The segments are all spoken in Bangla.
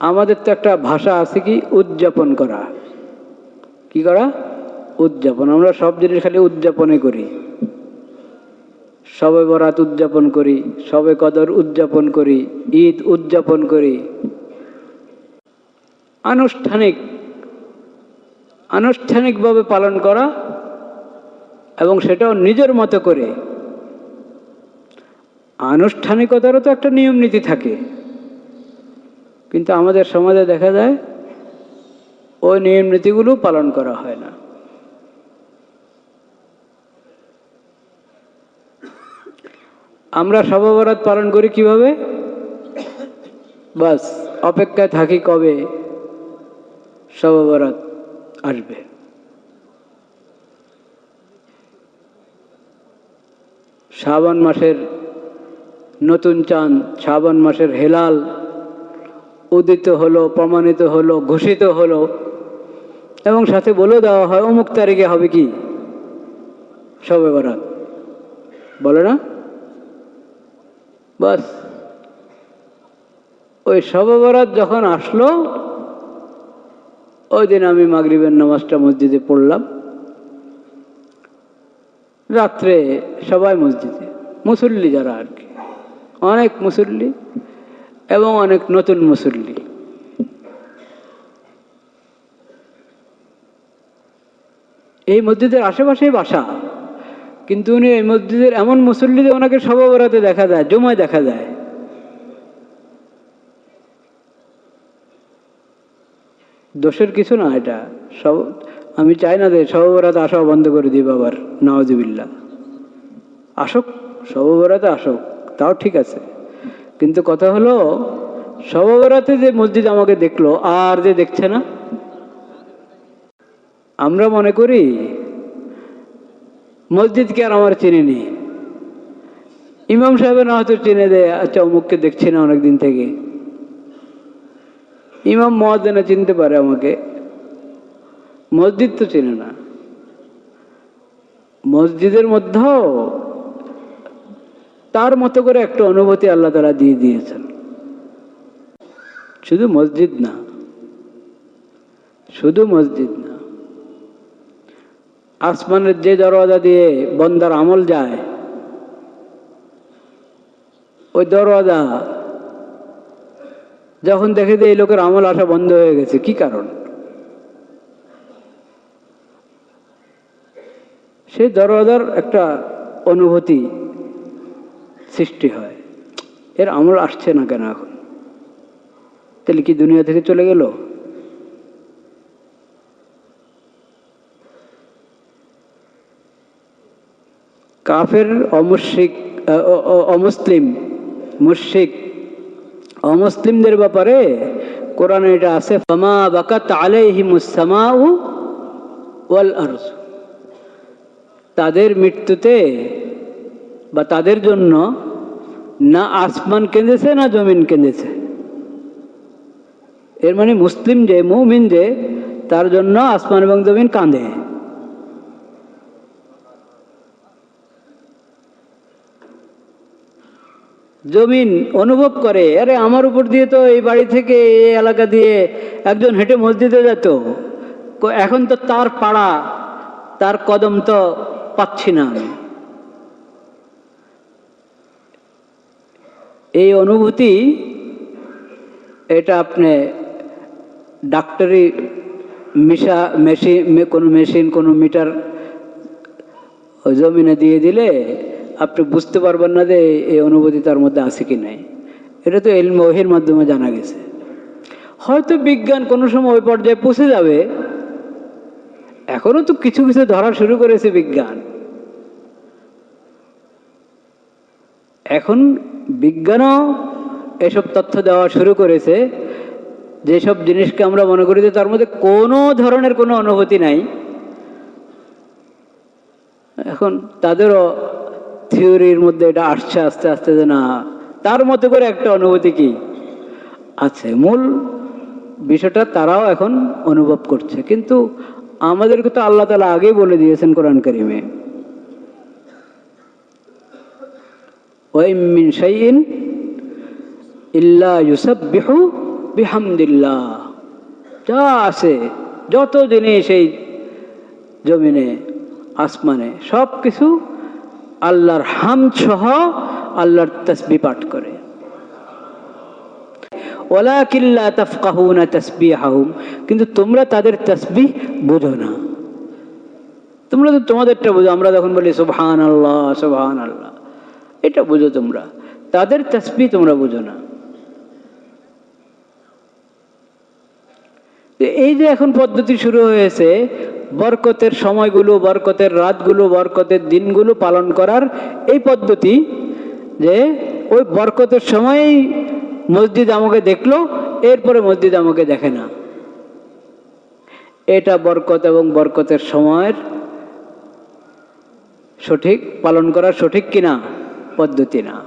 আমাদের তো একটা ভাষা আছে কি, উদযাপন করা। কি করা? উদযাপন। আমরা সব জিনিস খালি উদযাপনে করি। সবে বরাত উদযাপন করি, সবে কদর উদযাপন করি, ঈদ উদযাপন করি। আনুষ্ঠানিক, আনুষ্ঠানিকভাবে পালন করা এবং সেটাও নিজের মতো করে। আনুষ্ঠানিকতারও তো একটা নিয়ম নীতি থাকে। কিন্তু আমাদের সমাজে দেখা যায় ওই নিয়ম নীতিগুলো পালন করা হয় না। আমরা সবাবরাত পালন করি কীভাবে? বাস, অপেক্ষায় থাকি কবে সবাবরাত আসবে। শ্রাবণ মাসের নতুন চাঁদ, শ্রাবণ মাসের হেলাল উদিত হলো, প্রমাণিত হলো, ঘোষিত হলো। এবং সাথে বলে দেওয়া হয়, অমুক তারিখে হবে কি? সবে বরাত বলে না? বাস। ওই সবে বরাত যখন আসলো, ওই দিন আমি মাগরিবের নামাজটা মসজিদে পড়লাম। রাত্রে সবাই মসজিদে, মুসল্লি যারা আর কি। অনেক মুসল্লি। এবং অনেক নতুন মুসল্লি। এই মসজিদের আশেপাশেই বাসা। কিন্তু উনি এই মসজিদের এমন মুসল্লিদের ওনাকে সবাবরাতে দেখা যায়, জমায় দেখা যায়। দোষের কিছু না এটা। সব, আমি চাই না যে সবাবরাতে আসা বন্ধ করে দিই বাবার নওয়াজবিল্লা আসক সবাবরাতে আসক, তাও ঠিক আছে। কিন্তু কথা হলো, সবাবরাতে যে মসজিদ আমাকে দেখল, আর যে দেখছে না। আমরা মনে করি, মসজিদকে আর আমার চিনিনি। ইমাম সাহেবের না হয়তো চিনে দেয় আচ্ছা অমুককে দেখছি না অনেকদিন থেকে। ইমাম মহাদেনা চিনতে পারে আমাকে। মসজিদ তো চেনে না। মসজিদের মধ্যেও তার মতো করে একটা অনুভূতি আল্লাহ তারা দিয়ে দিয়েছেন। শুধু মসজিদ না, শুধু মসজিদ না, আসমানের যে দরওয়াজা দিয়ে বন্দার আমল যায়, ওই দরওয়াজা যখন দেখে যে এই লোকের আমল আসা বন্ধ হয়ে গেছে, কি কারণ? সেই দরওয়াজার একটা অনুভূতি সৃষ্টি হয়। এর আমল আসছে না কেন এখন? তাহলে কি দুনিয়া থেকে চলে গেল? কাফের অমুশিক অমুসলিম মুশিক অমুসলিমদের ব্যাপারে কোরআনে এটা আছে, ফামা বাকাত আলাইহিমুসসামাউ ওয়াল আরজ। তাদের মৃত্যুতে বা তাদের জন্য না আসমান কেঁদেছে, না জমিন কেঁদেছে। এর মানে মুসলিম যে, মুমিন যে, তার জন্য আসমান এবং জমিন কাঁদে। জমিন অনুভব করে, আরে, আমার উপর দিয়ে তো এই বাড়ি থেকে এই এলাকা দিয়ে একজন হেঁটে মসজিদে যেত। এখন তো তার পাড়া, তার কদম তো পাচ্ছি না আমি। এই অনুভূতি, এটা আপনি ডাক্তারি মিশা, মেশিন কোনো মেশিন, কোনো মিটার জমিনে দিয়ে দিলে আপনি বুঝতে পারবেন না যে এই অনুভূতি তার মধ্যে আছে কি নাই। এটা তো এল ওহির মাধ্যমে জানা গেছে। হয়তো বিজ্ঞান কোনো সময় ওই পর্যায়ে পৌঁছে যাবে। এখনও তো কিছু কিছু ধরা শুরু করেছে বিজ্ঞান। এখন বিজ্ঞানও এসব তথ্য দেওয়া শুরু করেছে। যেসব জিনিসকে আমরা মনে করি যে তার মধ্যে কোনো ধরনের কোনো অনুভূতি নাই। এখন তাদেরও থিওরির মধ্যে এটা আসছে, আস্তে আস্তে যে না, তার মতো করে একটা অনুভূতি কি? আছে। মূল বিষয়টা তারাও এখন অনুভব করছে। কিন্তু আমাদেরকে তো আল্লাহ তালা আগেই বলে দিয়েছেন কোরআন করিমে। ওয়াইম মিন শাইইন ইল্লা ইউসাব্বিহু বিহামদিল্লাহ। যা আছে, যত জিনিস এই জমিনে, আসমানে সব কিছু আল্লাহর হাম সহ আল্লাহর তসবি পাঠ করে। ওলা কিল্লা তফকাহুনা তসবি হাহুম কিন্তু তোমরা তাদের তসবি বুঝো না। তোমরা তো তোমাদেরটা বুঝো, আমরা যখন বলি সুবহান আল্লাহ সুবহান আল্লাহ এটা বুঝো তোমরা। তাদের তসবি তোমরা বুঝো না। এই যে এখন পদ্ধতি শুরু হয়েছে, বরকতের সময়গুলো, বরকতের রাতগুলো, বরকতের দিনগুলো পালন করার এই পদ্ধতি যে ওই বরকতের সময়ই মসজিদ আমাকে দেখল, এরপরে মসজিদ আমাকে দেখে না। এটা বরকত এবং বরকতের সময়ের সঠিক, পালন করার সঠিক কিনা? পদ্ধতি না।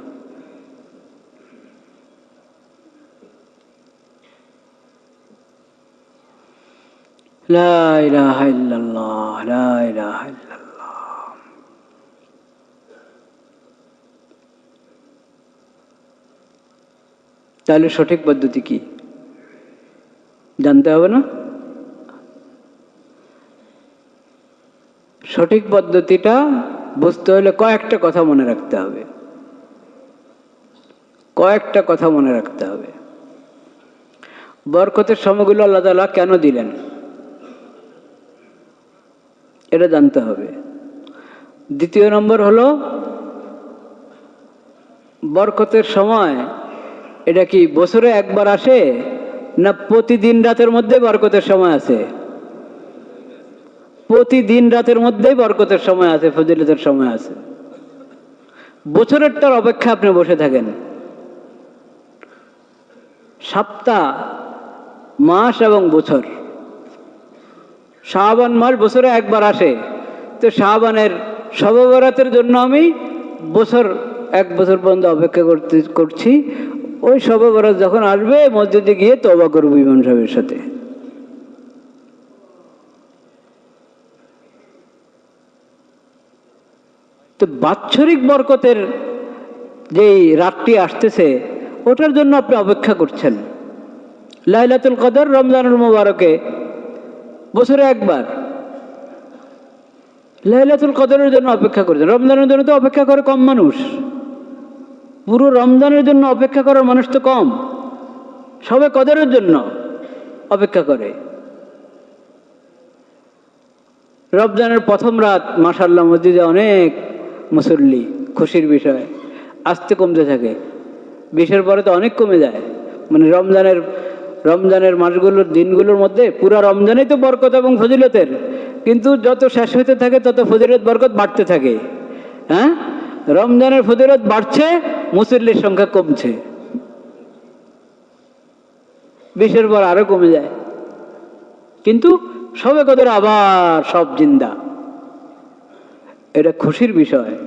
তাহলে সঠিক পদ্ধতি কি? জানতে হবে না? সঠিক পদ্ধতিটা বুঝতে হলে কয়েকটা কথা মনে রাখতে হবে। কয়েকটা কথা মনে রাখতে হবে। বরকতের সময়গুলো আল্লাহ তালা কেন দিলেন? এটা জানতে হবে। দ্বিতীয় নম্বর হলো, বরকতের সময় এটা কি বছরে একবার আসে না প্রতিদিন রাতের মধ্যে বরকতের সময় আছে প্রতিদিন রাতের মধ্যেই বরকতের সময় আছে ফজিলতের সময় আছে বছরেরটার অপেক্ষা আপনি বসে থাকেন। সপ্তাহ, মাস এবং বছর। শাহবান মাস বছরে একবার আসে। তো শাহবানের সববরাতের জন্য আমি বছর, এক বছর পর্যন্ত অপেক্ষা করতে, করছি। ওই সববরাত যখন আসবে, মসজিদে গিয়ে তবা করব ইমাম সাহেবের সাথে। তো বাৎসরিক বরকতের যেই রাতটি আসতেছে ওটার জন্য আপনি অপেক্ষা করছেন। লাইলাতুল কদর রমজানুল মোবারকে বছরে একবার। লাইলাতুল কদরের জন্য অপেক্ষা করছেন। রমজানের জন্য তো অপেক্ষা করে কম মানুষ। পুরো রমজানের জন্য অপেক্ষা করার মানুষ তো কম। সবে কদরের জন্য অপেক্ষা করে। রমজানের প্রথম রাত মাসাল্লাহ মসজিদে অনেক মুসল্লি, খুশির বিষয়, আস্তে কমতে থাকে। বিশের পরে তো অনেক কমে যায়। মানে রমজানের রমজানের মাসগুলোর দিনগুলোর মধ্যে পুরা রমজানেই তো বরকত এবং ফজিলতের। কিন্তু যত শেষ হইতে থাকে, তত ফজিলত বরকত বাড়তে থাকে। হ্যাঁ? রমজানের ফজিলত বাড়ছে, মুসল্লির সংখ্যা কমছে। বিশের পর আরও কমে যায়। কিন্তু সবে কদর আবার সব জিন্দা। এটা খুশির বিষয়,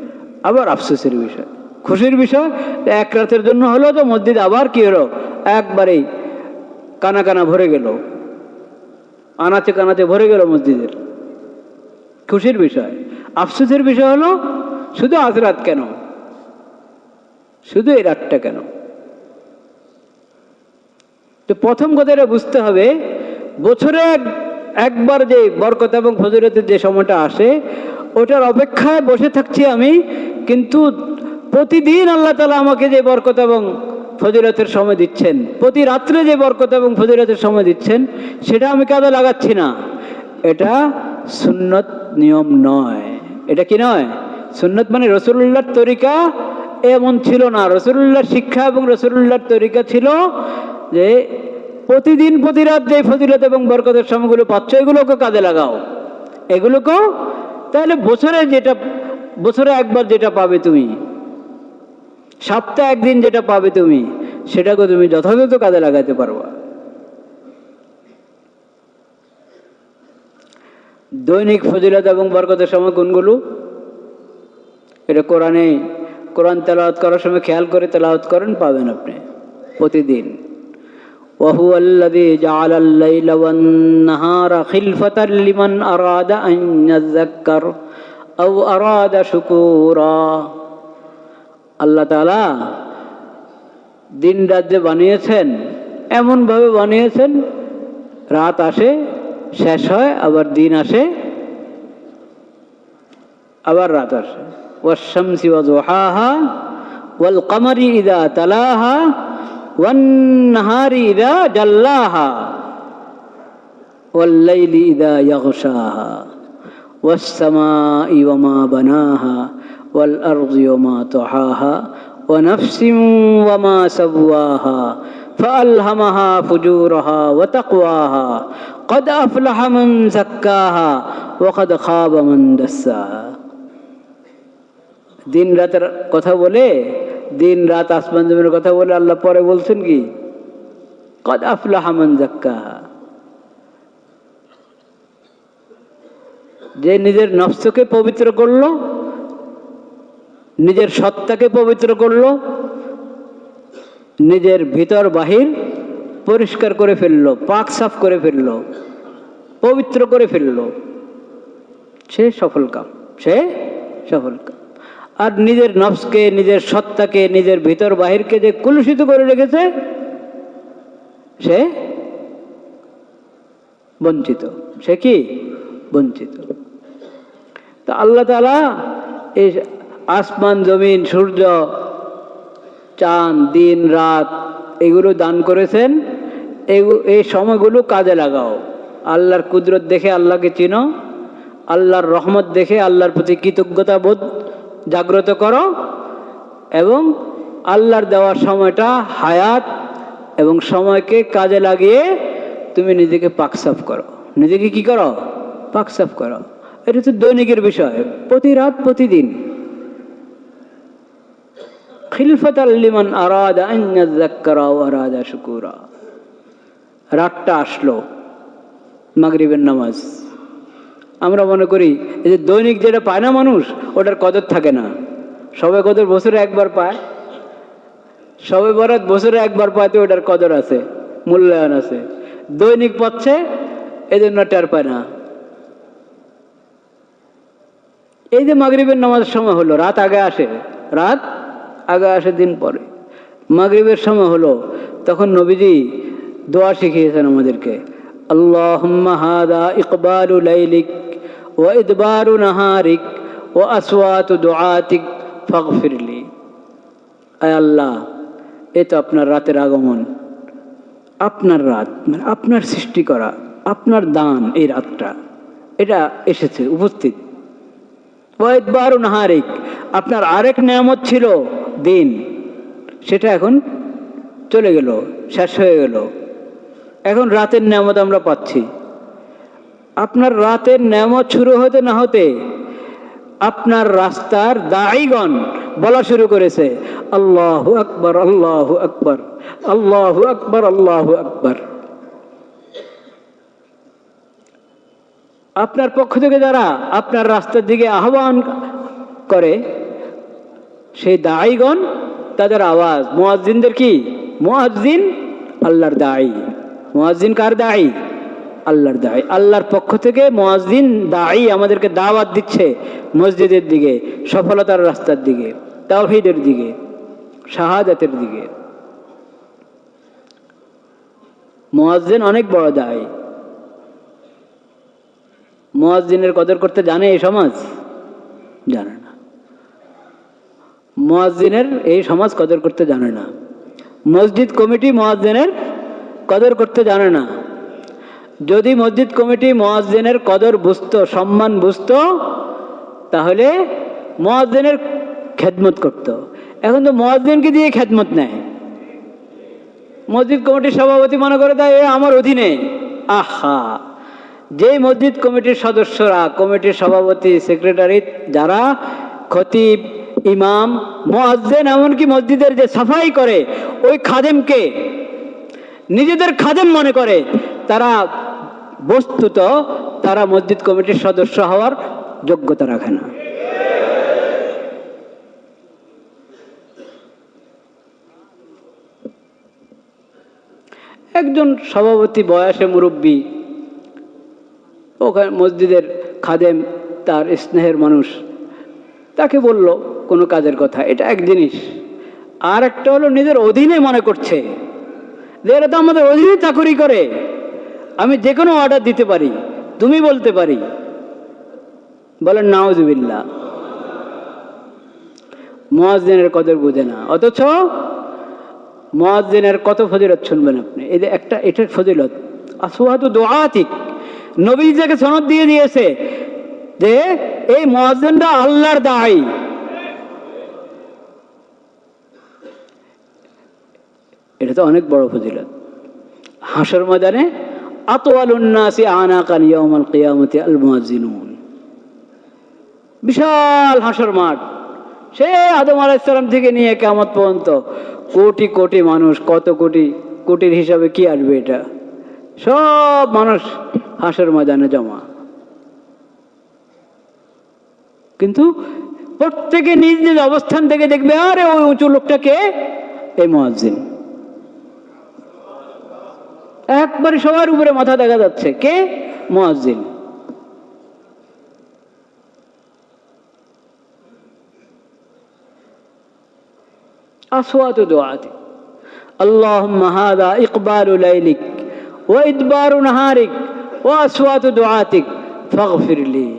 আবার আফসোসের বিষয়। খুশির বিষয়, এক রাতের জন্য হলো তো মসজিদ আবার কি হলো? একবারেই কানা কানা ভরে গেল। আনাচে কানাচে ভরে গেল মসজিদের। খুশির বিষয়। আফসোসের বিষয় হলো, শুধু আজ রাত কেন? শুধু এই রাতটা কেন? তো প্রথম কথা এটা বুঝতে হবে, বছরে একবার যে বরকত এবং ফজরতের যে সময়টা আসে, ওটার অপেক্ষায় বসে থাকছি আমি, কিন্তু প্রতিদিন আল্লাহ তালা আমাকে যে বরকত এবং ফজিলতের সময় দিচ্ছেন, প্রতি রাত্রে যে বরকত এবং ফজিলতের সময় দিচ্ছেন, সেটা আমি কাজে লাগাচ্ছি না। এটা সুন্নত নিয়ম নয়। এটা কি নয়? সুন্নত মানে রসুল্লাহর তরিকা এমন ছিল না। রসুল্লাহর শিক্ষা এবং রসুল্লাহর তরিকা ছিল যে প্রতিদিন, প্রতি রাত যে ফজিলত এবং বরকতের সময়গুলো পাচ্ছ, এগুলোকে কাজে লাগাও। এগুলোকেও তাহলে বছরে যেটা, বছরে একবার যেটা পাবে তুমি। সপ্তাহে একদিন যেটা পাবে তুমি সেটাকে তুমি যথাযথ কাজে লাগাতে পারবা। দৈনিক ফজিলত এবং বরকতের সময় কোনগুলো? এটা কোরআনে, কোরআন তেলাওয়াত করার সময় খেয়াল করে তেলাওয়াত করেন, পাবেন আপনি প্রতিদিন। ওহু লিমান আরাদা আরাদা শুকুরা। আল্লাহ তাআলা দিন রাত যে বানিয়েছেন এমনভাবে বানিয়েছেন রাত আসে শেষ হয় আবার দিন আসে আবার রাত আসে ওয়াশামসি ওয়াজুহাহা ওয়াল কামারি ইদা তালাহা ওয়ান নাহারি ইদা জাল্লাহা والليل إذا يغشاها والسماء وما بناها والأرض وما طحاها ونفس وما سواها فألهمها فجورها وتقواها قد أفلح من زكاها وقد خاب من دساها দিন রাতের কথা বলে দিন রাত আসমান জমির কথা বলে আল্লাহ পরে বলছেন কি কদ আফলাহ মান জাক্কাহা যে নিজের নফসকে পবিত্র করলো নিজের সত্তাকে পবিত্র করল, নিজের ভিতর বাহির পরিষ্কার করে ফেলল, পাক সাফ করে ফেলল, পবিত্র করে ফেলল। সে সফল কাম, সে সফল কাম। আর নিজের নফসকে, নিজের সত্তাকে, নিজের ভিতর বাহিরকে যে কুলুষিত করে রেখেছে, সে বঞ্চিত, সে কি? বঞ্চিত। তা আল্লাহ তালা এই আসমান, জমিন, সূর্য, চাঁদ, দিন, রাত, এগুলো দান করেছেন। এই সময়গুলো কাজে লাগাও। আল্লাহর কুদরত দেখে আল্লাহকে চিনো। আল্লাহর রহমত দেখে আল্লাহর প্রতি কৃতজ্ঞতা বোধ জাগ্রত করো। এবং আল্লাহর দেওয়ার সময়টা হায়াত এবং সময়কে কাজে লাগিয়ে তুমি নিজেকে পাকসাফ করো। নিজেকে কি করো? পাকসাফ করো। এটা তো দৈনিকের বিষয়। প্রতি রাত, প্রতিদিন। খিলফত আল্লিমান আরাদা আন্যাক্কারা আরাদা শুকুরা। রাতটা আসলো, মাগরিবের নামাজ। আমরা মনে করি, এই যে দৈনিক যেটা পায় না মানুষ, ওটার কদর থাকে না। সবে কদর বছরে একবার পায়, সবে বরাত বছরে একবার পায় তো ওটার কদর আছে, মূল্যায়ন আছে। দৈনিক পাচ্ছে এজন্য টের পায় না। এই যে মাগরিবের নামাজের সময় হলো, রাত আগে আসে, রাত আগে আসে দিন পরে। মাগরিবের সময় হলো, তখন নবীজি দোয়া শিখিয়েছেন আমাদেরকে। আল্লাহুম্মা হাদা ইকবালু লাইলিক ও ইদবারু নাহারিক ও আসওয়াতু দুআতিক ফাগফিরলি। আয় আল্লাহ, এ তো আপনার রাতের আগমন। আপনার রাত মানে আপনার সৃষ্টি করা, আপনার দান এই রাতটা। এটা এসেছে, উপস্থিত। ওয়াইদবারু নাহারিক, আপনার আরেক নিয়ামত ছিল দিন। সেটা এখন চলে গেল, শেষ হয়ে গেল। এখন রাতের নিয়ামত আমরা পাচ্ছি। আপনার রাতের নিয়ামত শুরু হতে না হতে আপনার রাস্তার দায়ীগণ বলা শুরু করেছে, আল্লাহ আকবর আল্লাহ আকবর আল্লাহ আকবর আল্লাহ আকবর। আপনার পক্ষ থেকে যারা আপনার রাস্তার দিকে আহ্বান করে, সেই দায়ীগণ তাদের আওয়াজ। মোয়াজ্জিনদের কি? মোয়াজ্জিন আল্লাহর দায়ী মোয়াজ্জিন কার দায়ী আল্লাহর দায়ী আল্লাহর পক্ষ থেকে মোয়াজ্জিন দায়ী আমাদেরকে দাওয়াত দিচ্ছে মসজিদের দিকে, সফলতার রাস্তার দিকে, তাওহীদের দিকে, শাহাদাতের দিকে। মোয়াজ্জিন অনেক বড় দায়ী মোয়াজ্জিনের কদর করতে জানে এই সমাজ? জানে না। মোয়াজ্জিনের এই সমাজ কদর করতে জানে না। মসজিদ কমিটি মোয়াজ্জিনের কদর করতে জানে না। যদি মসজিদ কমিটি মোয়াজ্জিনের কদর বুঝতো, সম্মান বুঝতো, তাহলে মোয়াজ্জিনের খেদমত করত। এখন তো মোয়াজ্জিনকে দিয়ে খেদমত নেয়। মসজিদ কমিটির সভাপতি মনে করে তাই আমার অধীনে। আহা! যে মসজিদ কমিটির সদস্যরা, কমিটির সভাপতি, সেক্রেটারি, যারা খতিব, ইমাম, মোয়াজ্জেন এমনকি মসজিদের যে সাফাই করে, ওই খাদেমকে, নিজেদের খাদেম মনে করে, তারা বস্তুত, তারা মসজিদ কমিটির সদস্য হওয়ার যোগ্যতা রাখে না। একজন সভাপতি বয়সে মুরব্বী ওখানে মসজিদের খাদেম, তার স্নেহের মানুষ। তাকে বলল, কোনো কাজের কথা, এটা এক জিনিস। আর একটা হলো, নিজের অধীনে মনে করছে। যে এরা তো আমাদের অধীনে চাকরি করে। আমি যে কোনো অর্ডার দিতে পারি, তুমি বলতে পারি। বলেন নাওজবিল্লা মহাজদিনের কদর বুঝে না। অথচ মহাজদিনের কত ফজিলত শুনবেন আপনি। এই যে একটা, এটার ফজিলত আসুয়াত দোয়াতিক নবী যাকে সনদ দিয়ে দিয়েছে যে এই মহাজদিনটা আল্লাহর দায়ী। এটা তো অনেক বড় ফজিলত। হাসর ময়দানে বিশাল হাসর মাঠ। সে আদম আলাইসালাম থেকে নিয়ে কেমত পর্যন্ত কোটি কোটি মানুষ, কত কোটি কোটির হিসাবে কি আসবে এটা? সব মানুষ হাসের ময়দানে জমা। কিন্তু প্রত্যেকে নিজ নিজ অবস্থান থেকে দেখবে, আরে ওই উঁচু লোকটাকে এই মহাজিন একবারে সবার উপরে মাথা দেখা যাচ্ছে, কে? মহাজিন আসোয়াত দোয়াতে। আল্লাহ মাহাদা ইকবাল লাইলিক। وإدبار نهارك وأصوات دعاتك فاغفر لي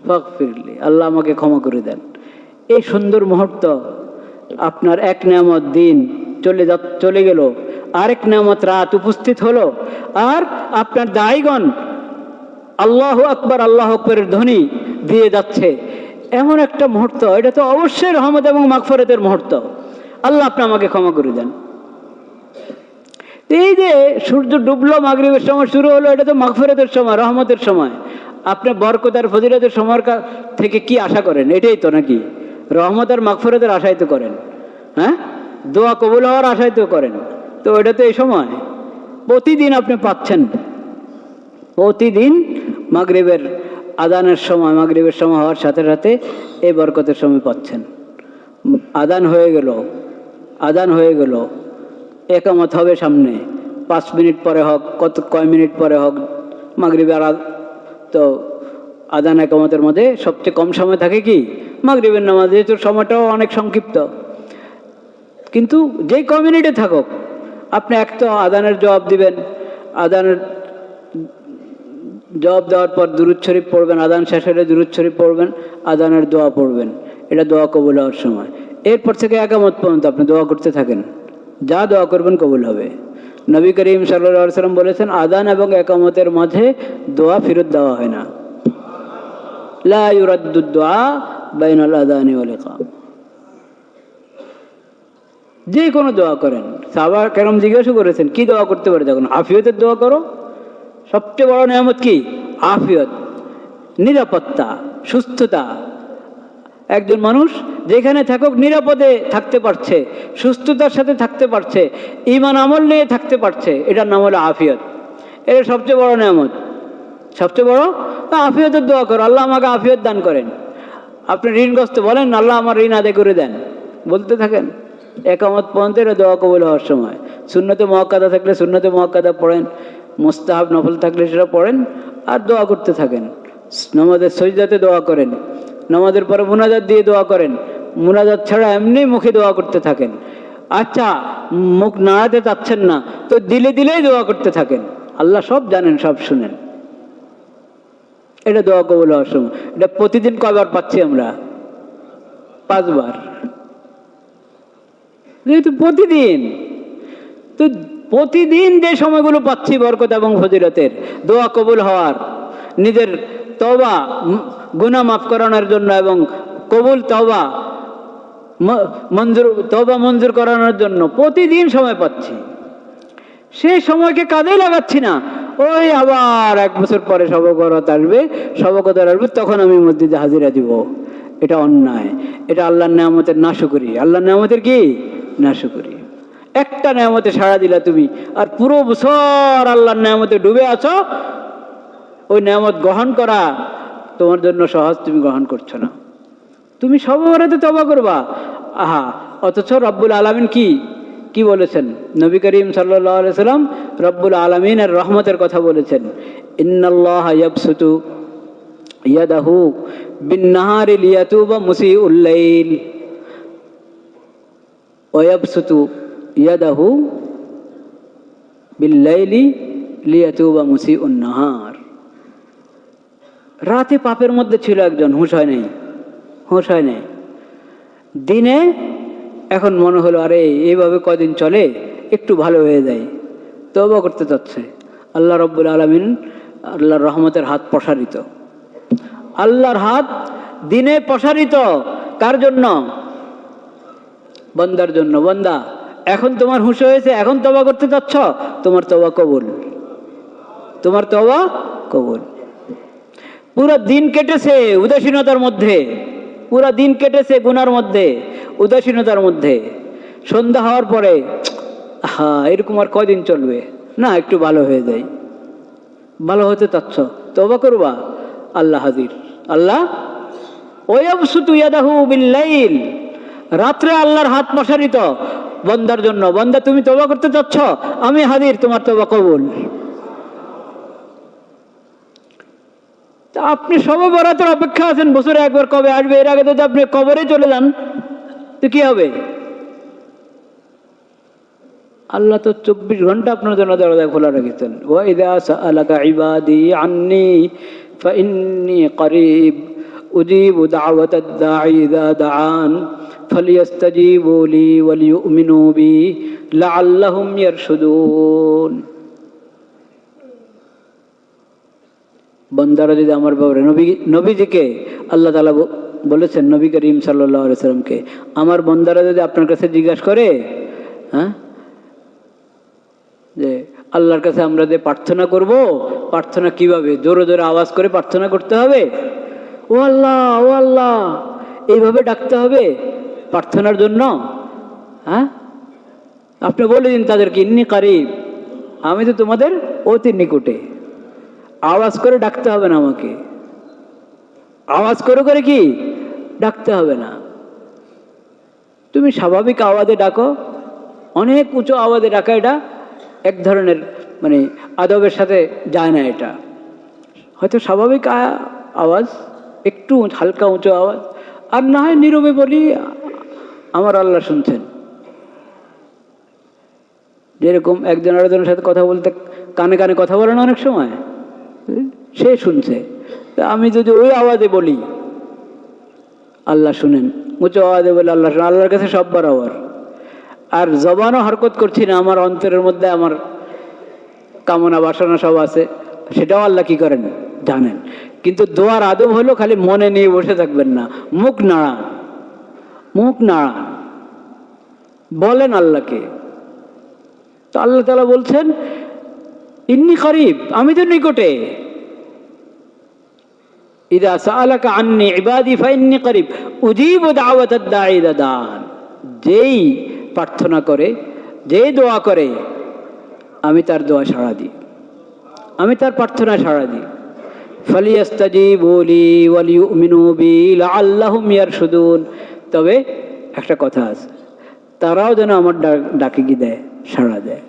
ফাগফির লি আল্লাহ আমাকে ক্ষমা করে দেন এই সুন্দর মুহূর্ত আপনার এক নামত দিন চলে যা চলে গেল আরেক নামত রাত উপস্থিত হলো আর আপনার দায়গণ আল্লাহ আকবর আল্লাহ আকবরের ধ্বনি দিয়ে যাচ্ছে এমন একটা মুহূর্ত এটা তো অবশ্যই রহমত এবং মাগফরতের মুহূর্ত আল্লাহ আপনি আমাকে ক্ষমা করে দেন এই যে সূর্য ডুবলো, মাগরিবের সময় শুরু হলো, এটা তো মাগফরতের সময়, রহমতের সময়। আপনি বরকত আর ফজিলতের সময়ের থেকে কি আশা করেন? এটাই তো নাকি? রহমত আর মাগফরতের আশাই তো করেন। হ্যাঁ? দোয়া কবুল হওয়ার আশাই তো করেন। তো এটা তো এই সময়। প্রতিদিন আপনি পাচ্ছেন। প্রতিদিন মাগরিবের আদানের সময়, মাগরিবের সময় হওয়ার সাথে সাথে এই বরকতের সময় পাচ্ছেন। আদান হয়ে গেল। আদান হয়ে গেল। একামত হবে সামনে। পাঁচ মিনিট পরে হোক, কত, কয় মিনিট পরে হোক মাগরিবের তো আদান একামতের মধ্যে সবচেয়ে কম সময় থাকে কি? মাগরিবের নামাজ যেহেতু সময়টাও অনেক সংক্ষিপ্ত। কিন্তু যেই কমিউনিটি থাকুক, আপনি এক তো আদানের জবাব দিবেন আদানের জবাব দেওয়ার পর দুরুদ শরীফ পড়বেন আদান শেষ হলে দুরুদ শরীফ পড়বেন আদানের দোয়া পড়বেন। এটা দোয়া কবুল হওয়ার সময়। এরপর থেকে একামত পর্যন্ত আপনি দোয়া করতে থাকেন। যা দোয়া করবেন কবুল হবে। নবী করিম সাল্লা সাল্লাম বলেছেন আদান এবং একামতের মাঝে দোয়া ফেরত দেওয়া হয় না। আদানি যে কোনো দোয়া করেন। সাবার কেরম জিজ্ঞাসা করেছেন, কি দোয়া করতে পারে? তখন আফিয়তের দোয়া করো। সবচেয়ে বড় নিয়ামত কি? আফিয়ত, নিরাপত্তা, সুস্থতা একজন মানুষ যেখানে থাকুক নিরাপদে থাকতে পারছে, সুস্থতার সাথে থাকতে পারছে ইমান আমল নিয়ে থাকতে পারছে, এটার নাম হলো আফিয়ত। এটা সবচেয়ে বড় নিয়ামত। সবচেয়ে বড় আফিয়তের দোয়া করো, আল্লাহ আমাকে আফিয়ত দান করেন। আপনি ঋণগ্রস্ত বলেন, আল্লাহ আমার ঋণ আদায় করে দেন। বলতে থাকেন, একামত এটা দোয়া কবুল হওয়ার সময়। শূন্যতে মহাকাদা থাকলে শূন্যতে মহাকাদা পড়েন, মোস্তাহাব নফল থাকলে সেটা পড়েন, আর দোয়া করতে থাকেন। নামাজের সজদাতে দোয়া করেন। নামাজের পরে মুনাজাত দিয়ে দোয়া করেন। মুনাজাত ছাড়া এমনি মুখে দোয়া করতে থাকেন। আচ্ছা মুখ নাড়াতে চাচ্ছেন না, তো দিলে দিলেই দোয়া করতে থাকেন। আল্লাহ সব জানেন, সব শুনেন। এটা দোয়া কবুল হওয়ার সময়। এটা প্রতিদিন কয়বার পাচ্ছি আমরা? পাঁচবার। যেহেতু প্রতিদিন, তো প্রতিদিন যে সময়গুলো পাচ্ছি বরকত এবং ফজিলতের, দোয়া কবুল হওয়ার, নিজের তবা গুণা মাফ করানোর জন্য এবং কবুল তবা মঞ্জুর তবা মঞ্জুর করানোর জন্য প্রতিদিন সময় পাচ্ছি। সেই সময়কে কাজে লাগাচ্ছি না। ওই আবার এক বছর পরে সবকরত আসবে সবকত আসবে, তখন আমি মসজিদে হাজিরা দিব। এটা অন্যায়। এটা আল্লাহর নেয়ামতের নাশুকরি। আল্লাহর নেয়ামতের কি? নাশুকরি। একটা নেয়ামতে সাড়া দিলা তুমি। আর পুরো বছর আল্লাহর নেয়ামতে ডুবে আছো ওই নেয়ামত গ্রহণ করা তোমার জন্য সহজ, তুমি গ্রহণ করছ না। তুমি সবরাতে তবা করবা। আহা, অথচ রব্বুল আলমিন কি? কি বলেছেন? নবী করিম সাল্লাহ সাল্লাম রব্বুল আলমিনের রহমতের কথা বলেছেন। ইন্নাল্লাহ ইয়াদাহু বিন নাহারি লিয়াতুবা মুসিউল লাইল। ওয়াবসুতু ইয়াদাহু বিল্লাইলি লিয়াতুবা মুসি উন্নাহার রাতে পাপের মধ্যে ছিল একজন, হুঁশ হয় নাই, হুঁশ হয় নাই। দিনে এখন মনে হলো, আরে এইভাবে কদিন চলে, একটু ভালো হয়ে যায় তবা করতে চাচ্ছে আল্লাহ রব্বুল আলমিন আল্লাহর রহমতের হাত প্রসারিত। আল্লাহর হাত দিনে প্রসারিত, কার জন্য? বন্দার জন্য। বন্দা, এখন তোমার হুঁশ হয়েছে, এখন তবা করতে চাচ্ছ তোমার তবা কবুল। তোমার তবা কবুল। পুরো দিন কেটেছে উদাসীনতার মধ্যে। পুরো দিন কেটেছে গুনার মধ্যে, উদাসীনতার মধ্যে। সন্ধ্যা হওয়ার পরে হ্যাঁ এরকম আর কদিন চলবে? না, একটু ভালো হয়ে যায়। ভালো হতে চাচ্ছ তবা করবা? আল্লাহ হাজির। আল্লাহ বিল্লাইল। রাত্রে আল্লাহর হাত প্রসারিত। বন্দার জন্য, বন্দা তুমি তবা করতে চাচ্ছ? আমি হাজির, তোমার তবা কবুল। আপনি সবে বরাতের অপেক্ষা আছেন, বছরে একবার কবে আসবে? এর আগে যদি আপনি কবরে চলে যান, তো কি হবে? আল্লাহ তো চব্বিশ ঘণ্টা আপনার জন্য দরজা খোলা রেখেছেন। ওয়াইদা আন্নি ফাইন্নি করিব দাওয়াত দাঈ ইযা দাআন, ফালিয়াস্তাজিবু লি ওয়ালিউমিনু বন্দারা যদি আমার ব্যাপারে নবী, নবীজিকে আল্লাহ তালা বলেছেন, নবী করিম সাল্লাহ সাল্লামকে, আমার বন্দারা যদি আপনার কাছে জিজ্ঞাসা করে হ্যাঁ? যে আল্লাহর কাছে আমরা যে প্রার্থনা করব, প্রার্থনা কীভাবে? জোরে জোরে আওয়াজ করে প্রার্থনা করতে হবে? ও আল্লাহ ও আল্লাহ, এইভাবে ডাকতে হবে প্রার্থনার জন্য? হ্যাঁ? আপনি বলে দিন তাদেরকে, ইন্নি কারিব, আমি তো তোমাদের অতি নিকটে। আওয়াজ করে ডাকতে হবে না আমাকে। আওয়াজ করে করে কি? ডাকতে হবে না। তুমি স্বাভাবিক আওয়াজে ডাকো। অনেক উঁচু আওয়াজে ডাকা এটা এক ধরনের মানে আদবের সাথে যায় না এটা। হয়তো স্বাভাবিক আওয়াজ, একটু হালকা উঁচু আওয়াজ। আর না হয় নীরবে বলি, আমার আল্লাহ শুনছেন। যেরকম একজন আরেকজনের সাথে কথা বলতে কানে কানে কথা বলে না অনেক সময়? সে শুনছে। আমি যদি ওই আওয়াজে বলি, আল্লাহ শুনেন। উঁচু আওয়াজে বলে আল্লাহ শুনেন। আল্লাহর কাছে সব বরাবর। আর জবানও হরকত করছি না, আমার অন্তরের মধ্যে আমার কামনা বাসনা সব আছে। সেটাও আল্লাহ কি করেন? জানেন। কিন্তু দোয়ার আদব হলো খালি মনে নিয়ে বসে থাকবেন না। মুখ নাড়ান। মুখ নাড়ান। বলেন আল্লাহকে। তো আল্লাহ তালা বলছেন ইন্নি করিব আমি তো নিকটে। ইদা আন্নি উজিব যেই প্রার্থনা করে, যেই দোয়া করে, আমি তার দোয়া সাড়া দিই। আমি তার প্রার্থনা সাড়া দিই। তবে একটা কথা আছে, তারাও যেন আমার ডাক- কি দেয়, সাড়া দেয়।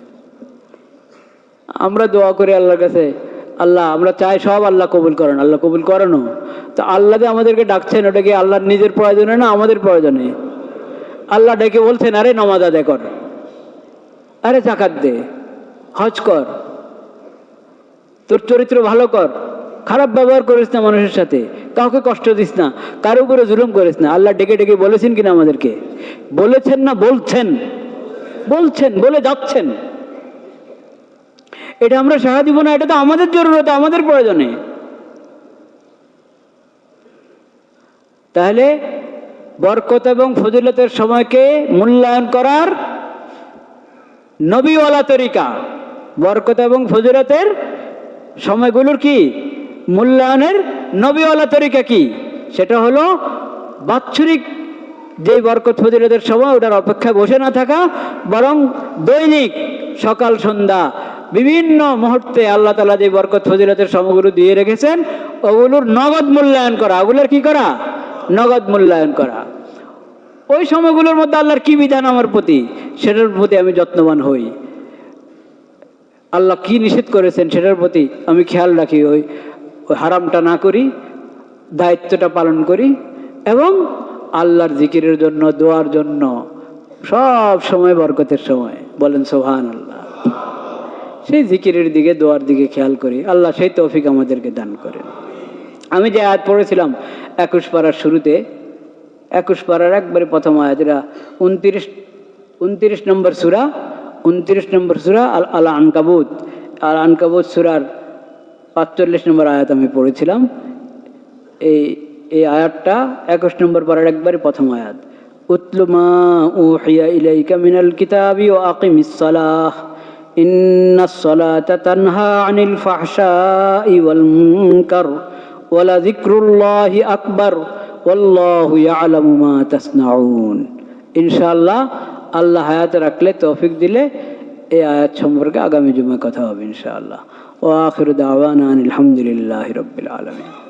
আমরা দোয়া করি আল্লাহর কাছে, আল্লাহ, আমরা চাই সব আল্লাহ কবুল করেন। আল্লাহ কবুল করানো তো আল্লাহ যে আমাদেরকে ডাকছেন, ওটা কি আল্লাহর নিজের প্রয়োজনে না আমাদের প্রয়োজনে? আল্লাহ ডেকে বলছেন, আরে নমাজ আদায় কর। আরে জাকাত দে। হজ কর। তোর চরিত্র ভালো কর। খারাপ ব্যবহার করিস না মানুষের সাথে। কাউকে কষ্ট দিস না। কারও উপরে জুলুম করিস না। আল্লাহ ডেকে ডেকে বলেছেন কিনা আমাদেরকে? বলেছেন না বলছেন? বলছেন, বলে যাচ্ছেন। এটা আমরা সাহা দিব না, এটা তো আমাদের জরুরত, আমাদের প্রয়োজনে। তাহলে বরকত এবং ফজিলতের সময়কে মূল্যায়ন করার নবীওয়ালা তরিকা। বরকত এবং ফজিলতের সময়গুলোর কি? মূল্যায়নের নবীওয়ালা তরিকা কি? সেটা হলো বাৎসরিক যে বরকত, ফজিলতের সময় ওটার অপেক্ষায় বসে না থাকা, বরং দৈনিক সকাল, সন্ধ্যা বিভিন্ন মুহূর্তে আল্লাহ তালা যে বরকত, ফজিলতের সময়গুলো দিয়ে রেখেছেন, ওগুলোর নগদ মূল্যায়ন করা। ওগুলোর কি করা? নগদ মূল্যায়ন করা। ওই সময়গুলোর মধ্যে আল্লাহর কি বিধান আমার প্রতি? সেটার প্রতি আমি যত্নবান হই। আল্লাহ কি নিষেধ করেছেন সেটার প্রতি আমি খেয়াল রাখি। ওই হারামটা না করি, দায়িত্বটা পালন করি এবং আল্লাহর জিকিরের জন্য, দোয়ার জন্য সব সময় বরকতের সময়। বলেন সোহান আল্লাহ সেই জিকিরের দিকে, দোয়ার দিকে খেয়াল করি। আল্লাহ সেই তৌফিক আমাদেরকে দান করেন। আমি যে আয়াত পড়েছিলাম, একুশ পাড়ার শুরুতে, একুশ পাড়ার একবারে প্রথম আয়াত, এটা উনত্রিশ উনত্রিশ নম্বর সুরা, উনত্রিশ নম্বর সুরা আল আল আনকাবুত আল আনকাবুত সুরার পাঁচচল্লিশ নম্বর আয়াত আমি পড়েছিলাম। এই এই আয়াতটা একুশ নম্বর পাড়ার একবারে প্রথম আয়াত। উতলু মা উহিয়া ইলাইকা মিনাল কিতাবি ও আকিমিস সালাহ। ইন্নাস সালাতা তানহা আনিল ফাহশাই ওয়াল মুনকার ওয়ালা যিকরুল্লাহি আকবার ওয়াল্লাহু ইয়ালামু মা তাসনাউন ইনশাআল্লাহ আল্লাহ হায়াতে রাখলে তৌফিক দিলে এই আয়াত সম্পর্কে আগামী জুমে কথা হবে ইনশাআল্লাহ ও আখির দাওয়ানা আলহামদুলিল্লাহি রাব্বিল আলামিন